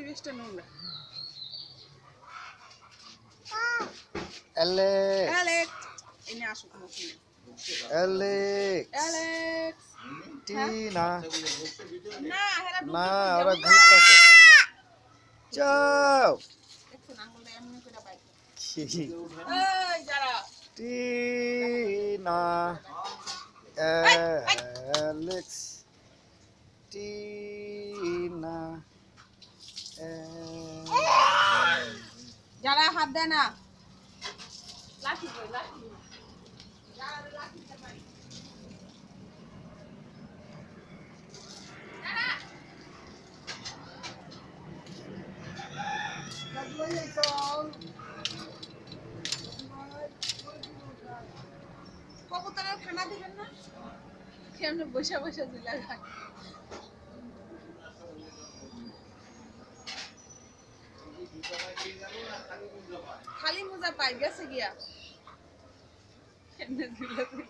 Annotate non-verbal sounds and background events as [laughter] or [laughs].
পরিবেশটা নোংরা। Alex Alex এনে আসো তোমার অ্যালেক্স অ্যালেক্স টিনা। না ওরা। ঘুরতেছে। যাও। Alex [laughs] Tina. হাত দেয় না। কবুতরের খানা দিবেন না? বসে বসে দিলে খালি মোজা পাই গেছে গিয়া। [laughs]